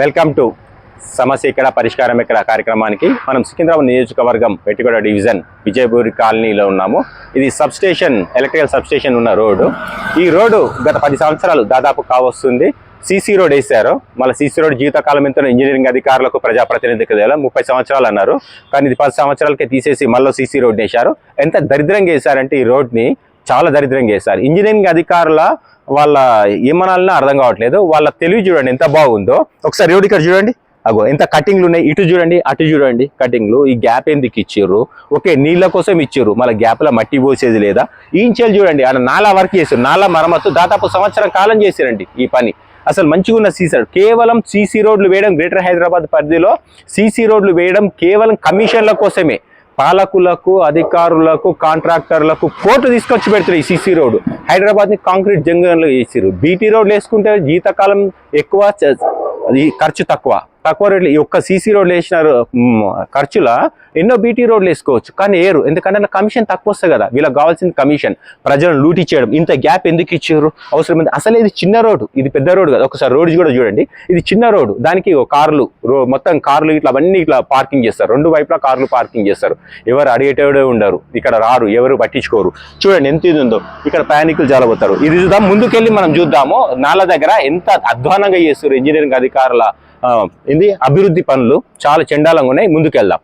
Welcome to సమస్య ఇక్కడ పరిష్కారం ఇక్కడ కార్యక్రమానికి. మనం సికింద్రాబాద్ నియోజకవర్గం పెట్టుగొడ డివిజన్ విజయపూరి కాలనీలో ఉన్నాము. ఇది సబ్స్టేషన్ ఎలక్ట్రికల్ సబ్స్టేషన్ ఉన్న రోడ్డు. ఈ రోడ్డు గత పది సంవత్సరాలు దాదాపు కావస్తుంది. సీసీ రోడ్ వేశారు. మళ్ళీ సీసీ రోడ్ జీవితకాలం ఎంతో ఇంజనీరింగ్ అధికారులకు ప్రజాప్రతినిధికి తెలియాలి. ముప్పై సంవత్సరాలు అన్నారు. కానీ ఇది పది సంవత్సరాలకే తీసేసి మళ్ళీ సీసీ రోడ్ వేశారు. ఎంత దరిద్రంగా వేశారంటే ఈ రోడ్ని చాలా దరిద్రంగా చేశారు. ఇంజనీరింగ్ అధికారుల వాళ్ళ ఏమనాలనో అర్థం కావట్లేదు. వాళ్ళ తెలివి చూడండి ఎంత బాగుందో. ఒకసారి రోడ్ ఇక్కడ చూడండి. అగో ఎంత కటింగ్లు ఉన్నాయి. ఇటు చూడండి అటు చూడండి కటింగ్లు. ఈ గ్యాప్ ఎందుకు ఇచ్చారు ఓకే నీళ్ళ కోసం ఇచ్చారు మళ్ళీ గ్యాప్లో మట్టి పోసేది లేదా? ఇంచేలు చూడండి. ఆడ నాలా వర్క్ చేశారు. నాలా మరమ్మత్తు. దాదాపు సంవత్సరం కాలం చేశారండి ఈ పని. అసలు మంచిగా ఉన్న సీసీ రోడ్. కేవలం సీసీ రోడ్లు వేయడం గ్రేటర్ హైదరాబాద్ పరిధిలో సీసీ రోడ్లు వేయడం కేవలం కమిషన్ల కోసమే. పాలకులకు అధికారులకు కాంట్రాక్టర్లకు కోర్టు తీసుకొచ్చి పెడతారు ఈ సీసీ రోడ్ హైదరాబాద్ని కాంక్రీట్ జంగన్లో వేసారు బీటీ రోడ్లు వేసుకుంటే జీతకాలం ఎక్కువ చ- అది ఖర్చు తక్కువ. తక్కువ రేట్లు ఈ ఒక్క సీసీ రోడ్లు వేసిన ఖర్చుల ఎన్నో బీటీ రోడ్లు వేసుకోవచ్చు కానీ ఏరు. ఎందుకంటే కమిషన్ తక్కువ వస్తుంది కదా వీళ్ళకి కావాల్సిన కమిషన్ ప్రజలను లూటీ చేయడం ఇంత గ్యాప్ ఎందుకు ఇచ్చారు అవసరం ఉంది అసలు ఇది చిన్న రోడ్డు ఇది పెద్ద రోడ్డు కదా ఒకసారి రోడ్డు కూడా చూడండి ఇది చిన్న రోడ్డు దానికి కార్లు మొత్తం కార్లు ఇట్లా అవన్నీ ఇట్లా పార్కింగ్ చేస్తారు రెండు వైపులా కార్లు పార్కింగ్ చేస్తారు ఎవరు అడిగేటోడే ఉండరు ఇక్కడ రారు ఎవరు పట్టించుకోరు. చూడండి ఎంత ఇది ఉందో ఇక్కడ ప్రయాణికులు జాలబోతారు ఇది చూద్దాం ముందుకెళ్ళి మనం చూద్దాము నాల దగ్గర ఎంత అధ్వానంగా చేస్తారు ఇంజనీరింగ్ అధికారుల ఇది ఏంది? అభివృద్ధి పనులు చాలా చెండాలంగా ఉన్నాయి. ముందుకెళ్దాం.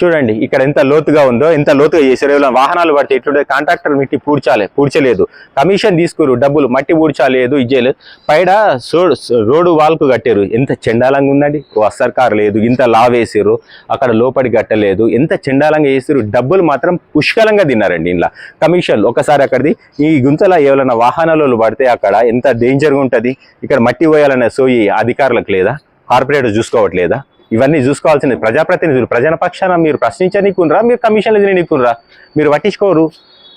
చూడండి ఇక్కడ ఎంత లోతుగా ఉందో ఎంత లోతుగా చేశారు. ఇలా వాహనాలు పడితే ఎట్లుంటే కాంట్రాక్టర్ మిట్టి పూడ్చాలి పూడ్చలేదు. కమిషన్ తీసుకురు డబ్బులు మట్టి పూడ్చాలేదు ఇచ్చేయలేదు పైడ సో రోడ్డు వాల్కు కట్టారు. ఎంత చెండాలంగా ఉందండి. ఓ కారు లేదు ఇంత లావ్ వేసారు అక్కడ లోపడి కట్టలేదు. ఎంత చెండాలంగా చేసారు డబ్బులు మాత్రం పుష్కలంగా తిన్నారండి ఇలా కమిషన్లు ఒకసారి అక్కడిది ఈ గుంతలో ఎవరైనా వాహనాలు పడితే అక్కడ ఎంత డేంజర్గా ఉంటుంది? ఇక్కడ మట్టి పోయాలనే సోయి అధికారులకు లేదా? కార్పొరేటర్ చూసుకోవట్లేదా? ఇవన్నీ చూసుకోవాల్సింది. ప్రజాప్రతినిధులు ప్రజల పక్షాన మీరు ప్రశ్నించనీకునరా మీరు కమిషన్లు తిననీకునరా మీరు పట్టించుకోరు.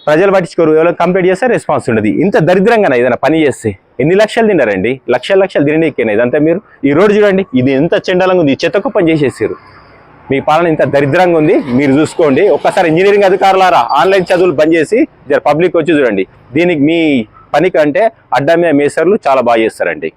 ప్రజలు పట్టించుకోరు. ఎవరో కంప్లీట్ చేస్తే రెస్పాన్స్ ఉండదు. ఇంత దరిద్రంగా ఏదైనా పని చేస్తే? ఎన్ని లక్షలు తిన్నారండి? లక్షల లక్షలు తిననీకేనా ఇదంతా మీరు? ఈ రోడ్డు చూడండి. ఇది ఎంత చెండాలంగా ఉంది. చెత్తకు పని చేసేసారు. మీ పాలన ఇంత దరిద్రంగా ఉంది. మీరు చూసుకోండి. ఒక్కసారి ఇంజనీరింగ్ అధికారులారా ఆన్లైన్ చదువులు బంద్ చేసి జర పబ్లిక్ వచ్చి చూడండి. దీనికి మీ పని కంటే అడ్డమే మేసర్లు చాలా బాగా చేస్తారండి.